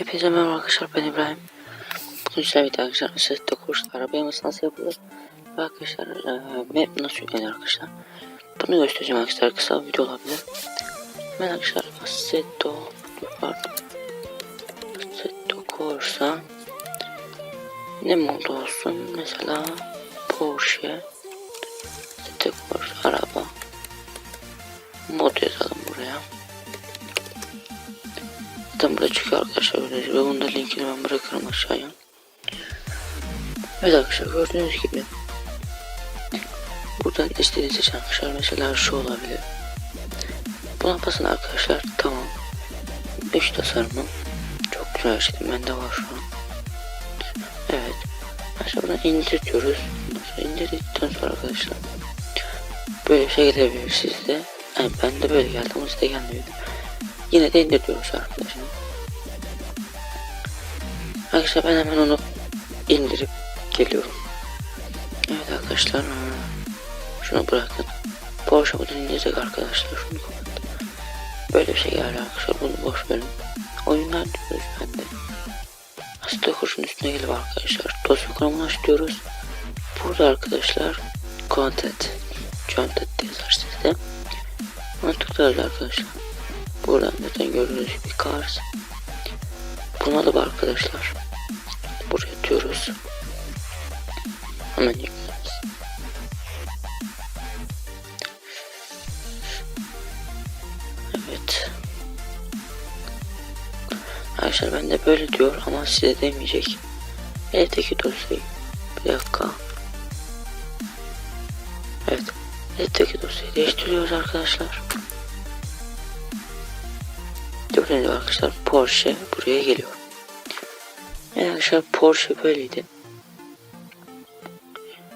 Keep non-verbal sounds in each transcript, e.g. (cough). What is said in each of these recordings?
Hepinize merhaba arkadaşlar ben İbrahim. Bugün sizlerle birlikte arkadaşlar Assetto kurs arabaya nasıl yapılır? Ve arkadaşlar e, map nasıl yüklenir arkadaşlar. Bunu göstereceğim arkadaşlar kısa bir video olabilir. Hemen arkadaşlar Assetto pardon. Assetto Corsa ne mod olsun? Mesela Porsche. Assetto Corsa araba. Mod yazalım Zaten burada çıkıyor arkadaşlar gördüğünüz gibi. Bunun da linkini ben bırakırım aşağıya. Evet arkadaşlar gördüğünüz gibi. Buradan istediğiniz seçen arkadaşlar mesela şu olabilir. Buna basın arkadaşlar. Tamam. 3 tasarımı. Çok güzel açtım. Bende var şu an. Evet. Arkadaşlar buradan indir diyoruz. Sonra indirdikten sonra arkadaşlar. Böyle bir şey gelebilir sizde. Yani ben de böyle geldi ama size gelmiyor. Yine de indir diyoruz arkadaşlar. Arkadaşlar ben hemen onu indirip geliyorum. Evet arkadaşlar. Şunu bırakın. Porsche bunu indirecek arkadaşlar. Şunu kapat. Böyle bir şey geldi arkadaşlar. Bunu boş verin. Oyunlar diyoruz ben de. Aslında kurşun üstüne gelip arkadaşlar. Dosya konumunu aç diyoruz. Burada arkadaşlar content. Content yazar sizde. Bunu tıklarız arkadaşlar. Buradan zaten gördüğünüz gibi cars. Buna da arkadaşlar. Buraya atıyoruz. Hemen yükleriz. Evet. Arkadaşlar ben de böyle diyor ama size demeyecek. Eldeki dosyayı. Bir dakika. Evet. Eldeki dosyayı değiştiriyoruz arkadaşlar. Gördüğünüz arkadaşlar Porsche buraya geliyor. Yani arkadaşlar Porsche böyleydi.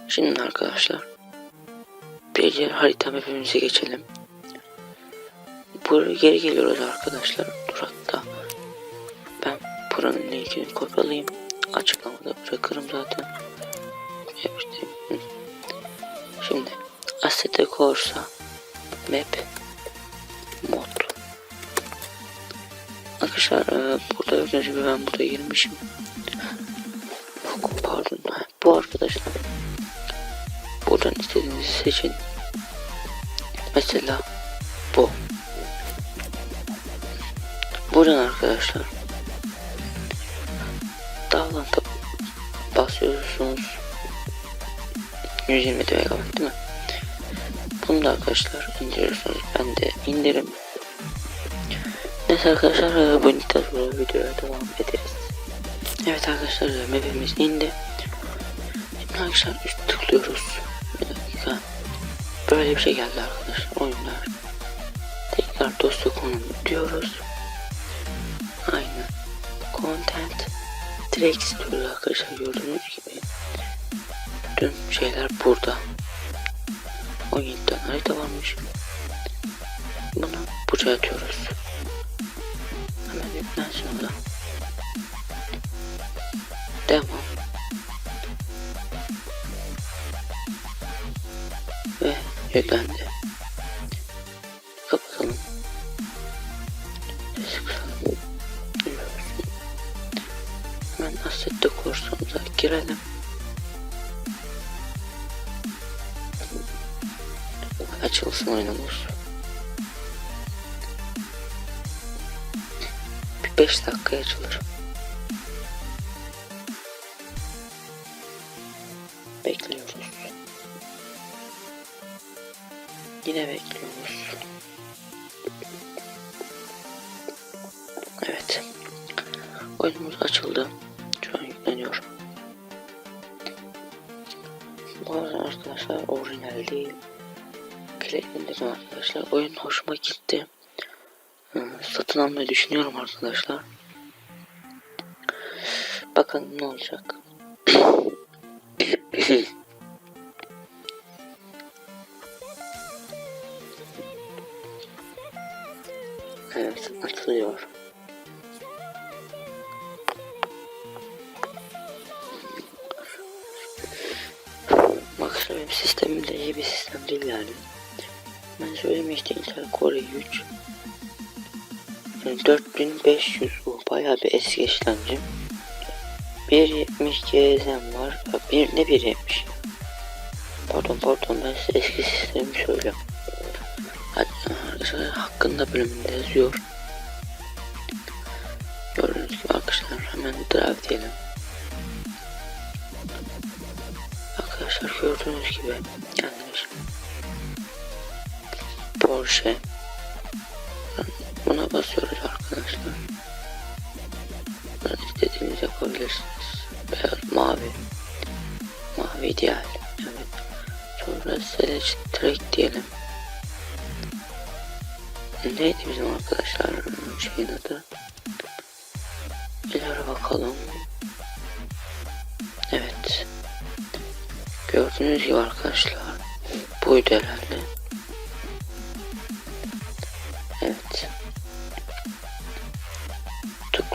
Şimdi arkadaşlar bir diğer harita mapimize geçelim. Buraya geri geliyoruz arkadaşlar. Dur hatta ben buranın linkini kopyalayayım. Açıklamada bırakırım zaten. Şimdi Assetto Corsa Map Arkadaşlar e, burada gördüğünüz gibi ben burada girmişim. Pardon. Bu arkadaşlar. Buradan istediğinizi seçin. Mesela bu. Buradan arkadaşlar. Dağlantı basıyorsunuz. 120 MB değil mi? Bunu da arkadaşlar indiriyorsunuz. Ben de indirim Neyse arkadaşlar e, noktadan sonra videoya devam ederiz. Evet arkadaşlar e, map'imiz indi. Şimdi arkadaşlar üst tıklıyoruz. Bir dakika. Böyle bir şey geldi arkadaşlar oyunlar. Tekrar dosya konumu diyoruz. Aynen. Content. Tracks diyoruz arkadaşlar gördüğünüz gibi. Tüm şeyler burada. 17 tane harita varmış. Bunu buraya atıyoruz. O da. Devam. Ve yüklendi. Kapatalım. Hemen Assetto Corsa'mıza girelim. Açılsın oyunumuz. 5 dakika açılır. Bekliyoruz. Yine bekliyoruz. Evet. Oyunumuz açıldı. Şu an yükleniyor. Arada arkadaşlar orijinal değil. Klikledim arkadaşlar. Oyun hoşuma gitti satın almayı düşünüyorum arkadaşlar. Bakalım ne olacak. (laughs) evet atılıyor. Benim sistemim de iyi bir sistem değil yani. Ben söylemiştim Intel Core 3 4500 oh bayağı bir eski işlemcim. 1.70 GSM var. Bir, ne 1.70? Pardon pardon ben size eski sistemi söylüyorum. Arkadaşlar hakkında bölümünde yazıyor. Gördüğünüz gibi arkadaşlar hemen drive diyelim. Arkadaşlar gördüğünüz gibi yanlış. Porsche. Buna basıyoruz arkadaşlar. Buradan istediğiniz yapabilirsiniz. Beyaz, mavi. Mavi ideal. Evet. Sonra select track diyelim. Neydi bizim arkadaşlar şeyin adı? İleri bakalım. Evet. Gördüğünüz gibi arkadaşlar. Buydu herhalde.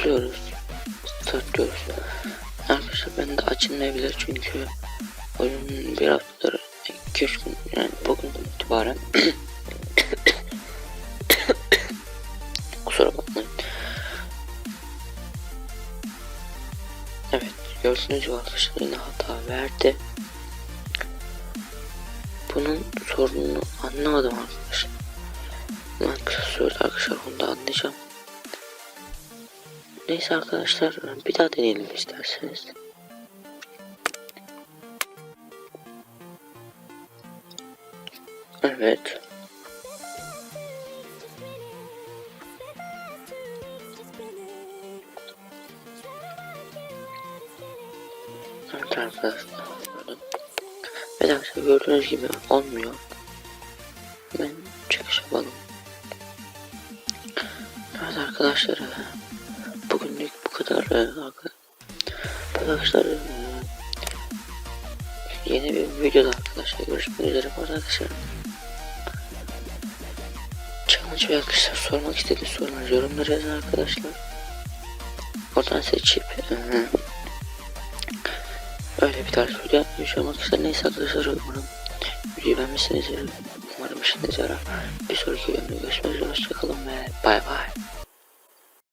Tıklıyoruz. Start diyoruz. Arkadaşlar ben de açılmayabilir çünkü oyun bir haftadır 2-3 gün yani bugün itibaren (coughs) kusura bakmayın. Evet gördüğünüz gibi arkadaşlar yine hata verdi. Bunun sorununu anlamadım arkadaşlar. Ben kısa sürede arkadaşlar onu da anlayacağım. Neyse arkadaşlar bir daha deneyelim isterseniz. Evet. Evet arkadaşlar. Evet arkadaşlar gördüğünüz gibi olmuyor. Ben çıkış yapalım. Evet arkadaşlar e, arkadaşlar e, yeni bir videoda arkadaşlar görüşmek üzere arkadaşlar. Challenge ve arkadaşlar sormak istediğiniz soruları yorumlara yazın arkadaşlar. Oradan seçip e, öyle bir tarz video yapmış olmak ister neyse arkadaşlar umarım videoyu beğenmişsinizdir. Umarım işinize yarar. Bir sonraki bölümde görüşmek üzere hoşçakalın ve bay bay